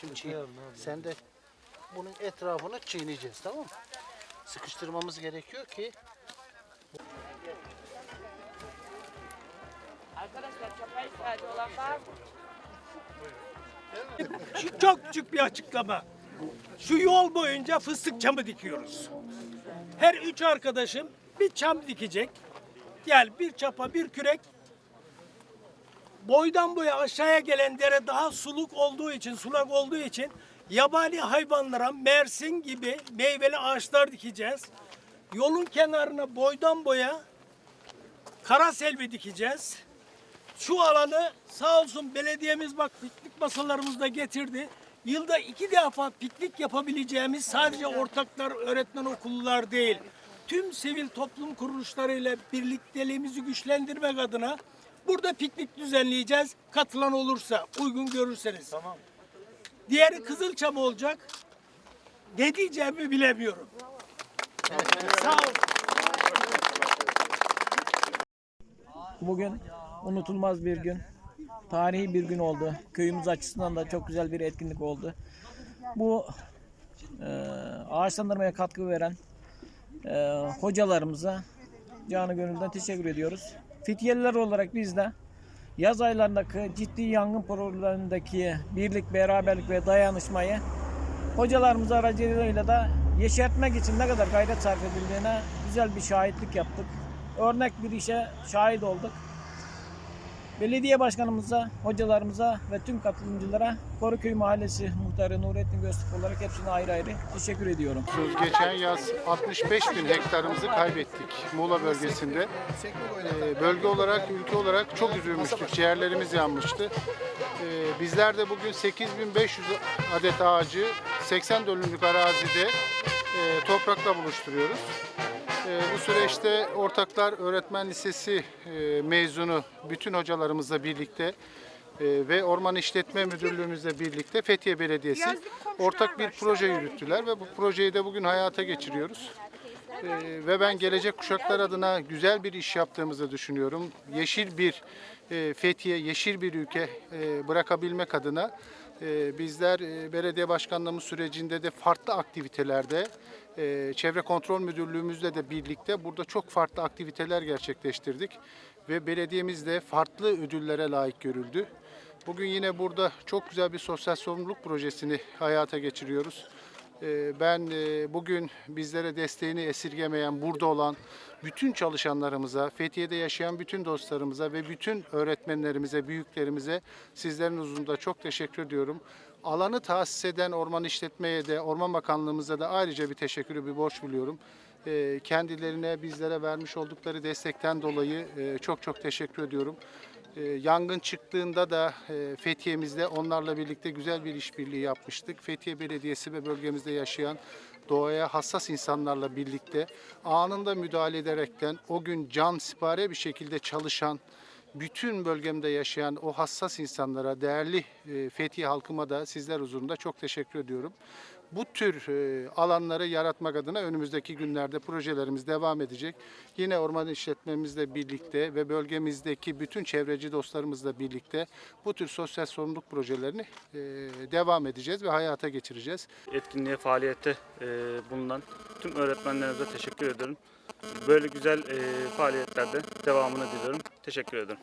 Şimdi çiğ. Sen de bunun etrafını çiğneyeceğiz tamam mı? Sıkıştırmamız gerekiyor ki Arkadaşlar çapa ihtiyacı olan var mı? Çok küçük bir açıklama. Şu yol boyunca fıstık çamı dikiyoruz. Her üç arkadaşım bir çam dikecek. Gel bir çapa bir kürek. Boydan boya aşağıya gelen dere daha suluk olduğu için, sulak olduğu için yabani hayvanlara mersin gibi meyveli ağaçlar dikeceğiz. Yolun kenarına boydan boya kara selvi dikeceğiz. Şu alanı sağ olsun belediyemiz bak piknik masalarımızda getirdi. Yılda iki defa piknik yapabileceğimiz sadece ortaklar, öğretmen okullar değil. Tüm sivil toplum kuruluşlarıyla birlikteliğimizi güçlendirmek adına burada piknik düzenleyeceğiz. Katılan olursa, uygun görürseniz. Tamam. Diğeri Kızılçam olacak. Ne diyeceğimi bilemiyorum. Sağ olun. Bugün unutulmaz bir gün. Tarihi bir gün oldu. Köyümüz açısından da çok güzel bir etkinlik oldu. Bu e, ağaçlandırmaya katkı veren e, hocalarımıza canı gönülden teşekkür ediyoruz. Fityeliler olarak biz de yaz aylarındaki ciddi yangın problemindeki birlik, beraberlik ve dayanışmayı hocalarımız aracılığıyla da yeşertmek için ne kadar gayret sarf edildiğine güzel bir şahitlik yaptık. Örnek bir işe şahit olduk. Belediye başkanımıza, hocalarımıza ve tüm katılımcılara Koruköy Mahallesi Muhtarı Nurettin Göztürk olarak hepsine ayrı ayrı teşekkür ediyorum. Söz geçen yaz 65 bin hektarımızı kaybettik Muğla bölgesinde. Ee, bölge olarak, ülke olarak çok üzülmüştük. Ciğerlerimiz yanmıştı. Ee, bizler de bugün 8500 adet ağacı 80 dönümlük arazide e, toprakla buluşturuyoruz. Ee, bu süreçte Ortaklar Öğretmen Lisesi e, mezunu bütün hocalarımızla birlikte e, ve Orman İşletme Müdürlüğümüzle birlikte Fethiye Belediyesi ortak bir proje yürüttüler ve bu projeyi de bugün hayata geçiriyoruz. Ee, ve ben gelecek kuşaklar adına güzel bir iş yaptığımızı düşünüyorum. Yeşil bir e, Fethiye, yeşil bir ülke e, bırakabilmek adına bizler e, belediye başkanlığımız sürecinde de farklı aktivitelerde e, Çevre Kontrol Müdürlüğümüzle de birlikte burada çok farklı aktiviteler gerçekleştirdik ve belediyemiz de farklı ödüllere layık görüldü. Bugün yine burada çok güzel bir sosyal sorumluluk projesini hayata geçiriyoruz. Ee, Ben e, bugün bizlere desteğini esirgemeyen, burada olan bütün çalışanlarımıza, Fethiye'de yaşayan bütün dostlarımıza ve bütün öğretmenlerimize, büyüklerimize sizlerin huzurunda çok teşekkür ediyorum. Alanı tahsis eden orman işletmeye de, Orman Bakanlığımıza da ayrıca bir teşekkürü, bir borç biliyorum. Ee, Kendilerine, bizlere vermiş oldukları destekten dolayı e, çok çok teşekkür ediyorum. E, Yangın çıktığında da e, Fethiye'mizde onlarla birlikte güzel bir işbirliği yapmıştık. Fethiye Belediyesi ve bölgemizde yaşayan doğaya hassas insanlarla birlikte anında müdahale ederekten o gün can sipare bir şekilde çalışan bütün bölgemde yaşayan o hassas insanlara, değerli e, Fethiye halkıma da sizler huzurunda çok teşekkür ediyorum. Bu tür e, alanları yaratmak adına önümüzdeki günlerde projelerimiz devam edecek. Yine orman işletmemizle birlikte ve bölgemizdeki bütün çevreci dostlarımızla birlikte bu tür sosyal sorumluluk projelerini e, devam edeceğiz ve hayata geçireceğiz. etkinliğe, faaliyette bulunan tüm öğretmenlerimize teşekkür ediyorum. Böyle güzel e, faaliyetlerde devamını diliyorum. Teşekkür ederim.